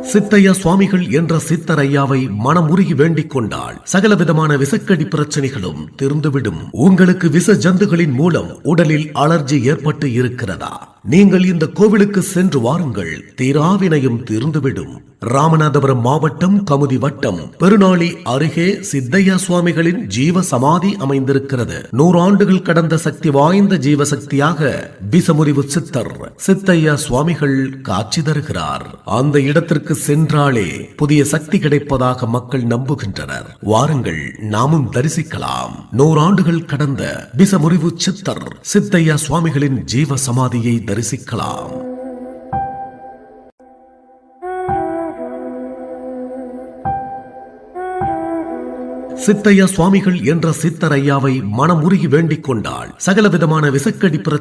சித்தையா சுவாமிகள் என்ற சித்தரையாவை மனமுருகி வேண்டிக் கொண்டால் சகலவிதமான விசக்கடி பிரச்சனைகளும் திருந்துவிடும். உங்களுக்கு விச ஜந்துகளின் மூலம் உடலில் அலர்ஜி ஏற்பட்டு இருக்கிறதா? நீங்கள் இந்த கோவிலுக்கு சென்று வாருங்கள். தீராவினையும் தீர்ந்துவிடும். ராமநாதபுரம் மாவட்டம் கமுதி வட்டம் பெருநாளி அருகே சித்தையா சுவாமிகளின் ஜீவ சமாதி அமைந்திருக்கிறது. நூறாண்டுகள் கடந்த சக்தி வாய்ந்த ஜீவசக்தியாக பிசமுறிவு சித்தர் சித்தையா சுவாமிகள் காட்சி தருகிறார். அந்த இடத்திற்கு சென்றாலே புதிய சக்தி கிடைப்பதாக மக்கள் நம்புகின்றனர். வாருங்கள் நாமும் தரிசிக்கலாம். நூறாண்டுகள் கடந்த பிசமுறிவு சித்தர் சித்தையா சுவாமிகளின் ஜீவ சமாதியை தரிசிக்கலாம். சித்தையா சுவாமிகள் என்ற சித்தரையாவை மனமுருகி வேண்டிக் கொண்டால் சகலவிதமான விசக்கடி